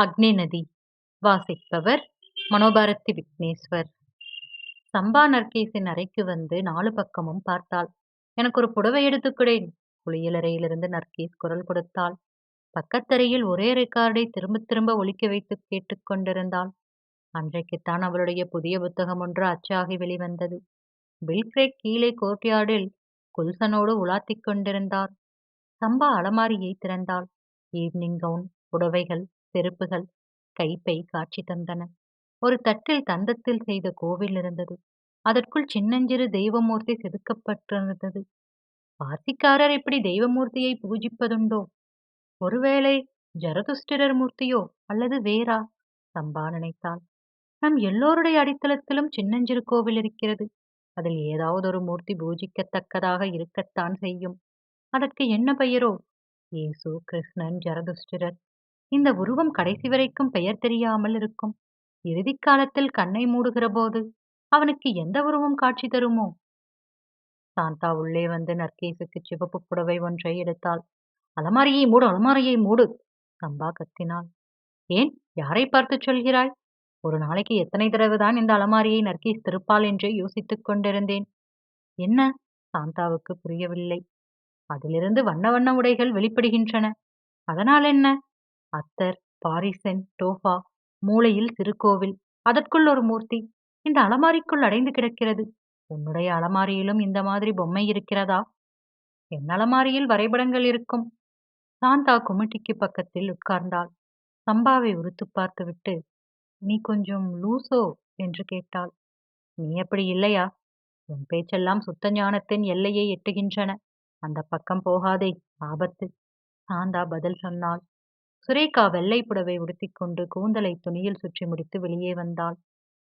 அக்னி நதி. வாசிப்பவர் மனோபாரதி விக்னேஸ்வர். சம்பா நர்கேசின் அறைக்கு வந்து நாலு பக்கமும் பார்த்தாள். எனக்கு ஒரு புடவை எடுத்துக்கிறேன் குளியலறையிலிருந்து நர்கேஸ் குரல் கொடுத்தாள். பக்கத்தறையில் ஒரே ரெக்கார்டை திரும்ப திரும்ப ஒலிக்க வைத்து கேட்டுக்கொண்டிருந்தாள் அன்றைக்குத்தான் அவளுடைய புதிய புத்தகம் ஒன்று அச்சாகி வெளிவந்தது. பில்க்ரேக் கீழே கோர்ட்யார்டில் குல்சனோடு உலாத்திக் கொண்டிருந்தார். சம்பா அலமாரியை திறந்தாள். ஈவினிங் கவுன் புடவைகள் செருப்புகள் கைப்பை காட்சி தந்தன. ஒரு தட்டில் தந்தத்தில் செய்த கோவில் இருந்தது. அதற்குள் சின்னஞ்சிறு தெய்வமூர்த்தி செதுக்கப்பட்டிருந்தது. பாசிக்காரர் இப்படி தெய்வமூர்த்தியை பூஜிப்பதுண்டோ? ஒருவேளை ஜரதுஷ்டிரர் மூர்த்தியோ அல்லது வேறா? சம்பா நினைத்தாள். நம் எல்லோருடைய அடித்தளத்திலும் சின்னஞ்சிறு கோவில் இருக்கிறது. அதில் ஏதாவது ஒரு மூர்த்தி பூஜிக்கத்தக்கதாக இருக்கத்தான் செய்யும். அதற்கு என்ன பெயரோ? இயேசு கிருஷ்ணன் ஜரதுஷ்டிரர். இந்த உருவம் கடைசி வரைக்கும் பெயர் தெரியாமல் இருக்கும். இறுதி காலத்தில் கண்ணை மூடுகிற போது அவனுக்கு எந்த உருவம் காட்சி தருமோ? சாந்தா உள்ளே வந்து நர்கேசுக்கு சிவப்பு புடவை ஒன்றை எடுத்தாள். அலமாரியை மூடு அலமாரியை மூடு சம்பா கத்தினாள். ஏன் யாரை பார்த்து சொல்கிறாய்? ஒரு நாளைக்கு எத்தனை தடவைதான் இந்த அலமாரியை நற்கேஸ் திருப்பாள் என்று யோசித்துக் கொண்டிருந்தேன். என்ன? சாந்தாவுக்கு புரியவில்லை. அதிலிருந்து வண்ண வண்ண உடைகள் வெளிப்படுகின்றன. அதனால் என்ன? அத்தர் பாரிசன் டோஃபா மூளையில் திருக்கோவில். அதற்குள் ஒரு மூர்த்தி. இந்த அலமாரிக்குள் அடைந்து கிடக்கிறது. உன்னுடைய அலமாரியிலும் இந்த மாதிரி பொம்மை இருக்கிறதா? என் அலமாரியில் வரைபடங்கள் இருக்கும். சாந்தா குமிட்டிக்கு பக்கத்தில் உட்கார்ந்தாள். சம்பாவை உறுத்து பார்த்துவிட்டு நீ கொஞ்சம் லூசோ என்று கேட்டாள். நீ அப்படி இல்லையா? உன் பேச்செல்லாம் சுத்த ஞானத்தின் எல்லையை எட்டுகின்றன. அந்த பக்கம் போகாதே ஆபத்து. சாந்தா பதில் சொன்னாள். சுரேகா வெள்ளை புடவை உடுத்திக்கொண்டு கூந்தலை துணியில் சுற்றி முடித்து வெளியே வந்தாள்.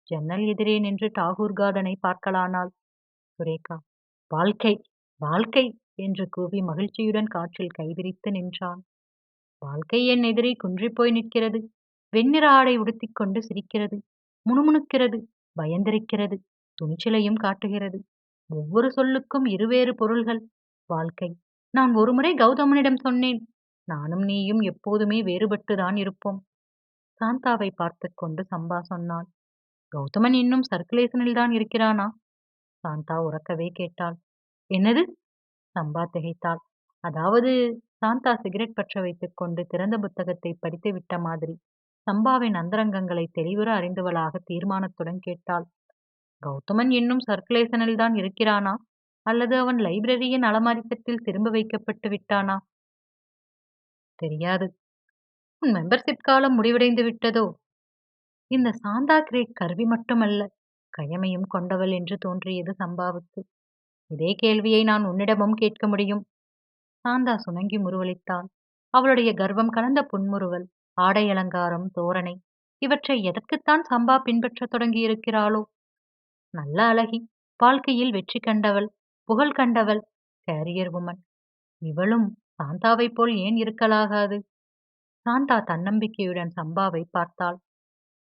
ஜன்னல் எதிரே நின்று டாகூர் கார்டனை பார்க்கலானாள். சுரேகா வாழ்க்கை வாழ்க்கை! என்று கூவி மகிழ்ச்சியுடன் காற்றில் கைவிரித்து நின்றான் வாழ்க்கை என் எதிரே குன்றிப்போய் நிற்கிறது. வெண்ணிற ஆடை உடுத்திக்கொண்டு சிரிக்கிறது. முணுமுணுக்கிறது. பயந்திருக்கிறது. துணிச்சலையும் காட்டுகிறது. ஒவ்வொரு சொல்லுக்கும் இருவேறு பொருள்கள். வாழ்க்கை நான் ஒருமுறை கௌதமனிடம் சொன்னேன். நானும் நீயும் எப்போதுமே வேறுபட்டுதான் இருப்போம். சாந்தாவை பார்த்து கொண்டு சம்பா சொன்னாள். கௌதமன் இன்னும் சர்க்குலேஷனில் தான் இருக்கிறானா? சாந்தா உறக்கவே கேட்டாள். என்னது? சம்பா திகைத்தாள். அதாவது சாந்தா சிகரெட் பற்ற வைத்துக் கொண்டு திறந்த புத்தகத்தை படித்து விட்ட மாதிரி சம்பாவின் அந்தரங்கங்களை தெளிவுற அறிந்தவளாக தீர்மானத்துடன் கேட்டாள். கௌதமன் இன்னும் சர்க்குலேஷனில் தான் இருக்கிறானா? அல்லது அவன் லைப்ரரியின் அலமாரிக்கத்தில் திரும்ப வைக்கப்பட்டு விட்டானா? தெரியாது. உன் மெம்பர்ஷிப் காலம் முடிவடைந்து விட்டதோ? இந்த சாந்தா கிரேக் கருவி மட்டுமல்ல கயமையும் கொண்டவள் என்று தோன்றியது சம்பாவுக்கு. இதே கேள்வியை நான் உன்னிடமும் கேட்க முடியும். சாந்தா சுணங்கி முருவளித்தாள் அவளுடைய கர்வம் கலந்த புன்முறுவல் ஆடை அலங்காரம் தோரணை இவற்றை எதற்குத்தான் சம்பா பின்பற்றத் தொடங்கியிருக்கிறாளோ? நல்ல அழகி வாழ்க்கையில் வெற்றி கண்டவள் புகழ் கண்டவள் கேரியர் உமன் இவளும் சாந்தாவைப் போல் ஏன் இருக்கலாகாது? சாந்தா தன்னம்பிக்கையுடன் சம்பாவை பார்த்தாள்.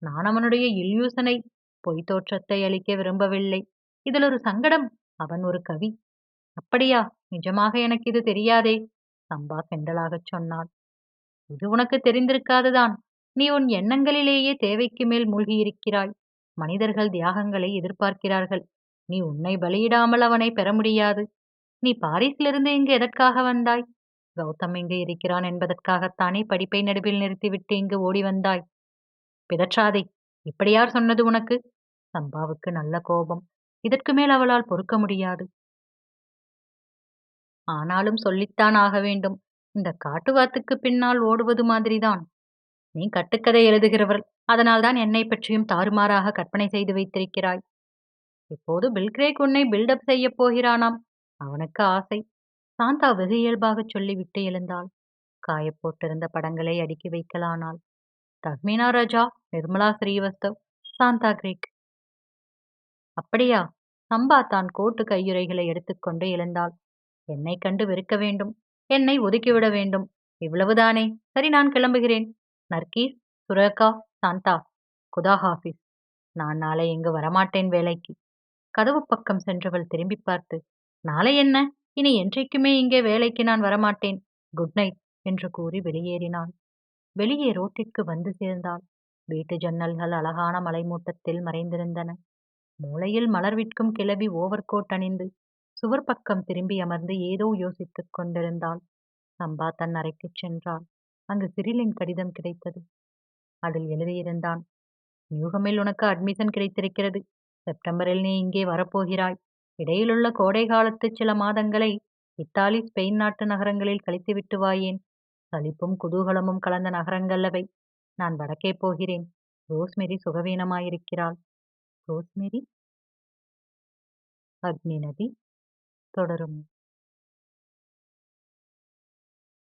நான் அவனுடைய இல்யூசனை பொய் தோற்றத்தை அளிக்க விரும்பவில்லை. இதில் ஒரு சங்கடம். அவன் ஒரு கவி. அப்படியா? நிஜமாக எனக்கு இது தெரியாதே? சம்பா செண்டலாகச் சொன்னாள். இது உனக்கு தெரிந்திருக்காதுதான். நீ உன் எண்ணங்களிலேயே தேவைக்கு மேல் மூழ்கியிருக்கிறாய். மனிதர்கள் தியாகங்களை எதிர்பார்க்கிறார்கள். நீ உன்னை பலியிடாமல் அவனை பெற முடியாது. நீ பாரிஸிலிருந்து இங்கு எதற்காக வந்தாய்? கௌதம் இங்கு இருக்கிறான் என்பதற்காகத்தானே படிப்பை நடுவில் நிறுத்திவிட்டு இங்கு ஓடி வந்தாய். பிதற்றாதே இப்படி யார் சொன்னது உனக்கு? சம்பாவுக்கு நல்ல கோபம். இதற்கு மேல் அவளால் பொறுக்க முடியாது. ஆனாலும் சொல்லித்தான் ஆக வேண்டும். இந்த காட்டுவாத்துக்கு பின்னால் ஓடுவது மாதிரிதான். நீ கட்டுக்கதை எழுதுகிறவள். அதனால்தான் என்னை பற்றியும் தாறுமாறாக கற்பனை செய்து வைத்திருக்கிறாய். இப்போது பில்கிரேக் உன்னை பில்டப் செய்ய போகிறானாம். அவனுக்கு ஆசை. சாந்தா வெகு இயல்பாகச் சொல்லிவிட்டு எழுந்தாள். காயப்போட்டிருந்த படங்களை அடுக்கி வைக்கலானாள். தஹ்மீனா ராஜா நிர்மலா ஸ்ரீவஸ்தவ் சாந்தா கிரீக். அப்படியா? சம்பா தான் கோட்டு கையுறைகளை எடுத்துக்கொண்டு எழுந்தாள். என்னை கண்டு வெறுக்க வேண்டும். என்னை ஒதுக்கிவிட வேண்டும். இவ்வளவுதானே? சரி நான் கிளம்புகிறேன். நர்கீஸ் சுரேகா சாந்தா குதா ஹாஃபிஸ். நான் நாளை இங்கு வரமாட்டேன் வேலைக்கு. கதவு பக்கம் சென்றவள் திரும்பி பார்த்து நாளை என்ன? இனி என்றைக்குமே இங்கே வேலைக்கு நான் வரமாட்டேன். குட் நைட் என்று கூறி வெளியேறினாள். வெளியே ரோட்டிற்கு வந்து சேர்ந்தாள். வீட்டு ஜன்னல்கள் அழகான மலைமூட்டத்தில் மறைந்திருந்தன. மூளையில் மலர் விற்கும் கிளவி ஓவர் கோட் அணிந்து சுவர் பக்கம் திரும்பி அமர்ந்து ஏதோ யோசித்துக் கொண்டிருந்தாள். சம்பா தன் அறைக்குச் சென்றாள். அங்கு சிறிலின் கடிதம் கிடைத்தது. அதில் எழுதியிருந்தான் நியூகமில் உனக்கு அட்மிஷன் கிடைத்திருக்கிறது. செப்டம்பரில் நீ இங்கே வரப்போகிறாய். இடையிலுள்ள கோடை காலத்து சில மாதங்களை இத்தாலி ஸ்பெயின் நாட்டு நகரங்களில் கழித்துவிட்டு வாயேன். சலிப்பும் குதூகலமும் கலந்த நகரங்கள் அவை நான் வடக்கே போகிறேன். ரோஸ்மெரி சுகவீனமாயிருக்கிறாள். ரோஸ்மெரி? அக்னி நதி? தொடரும்.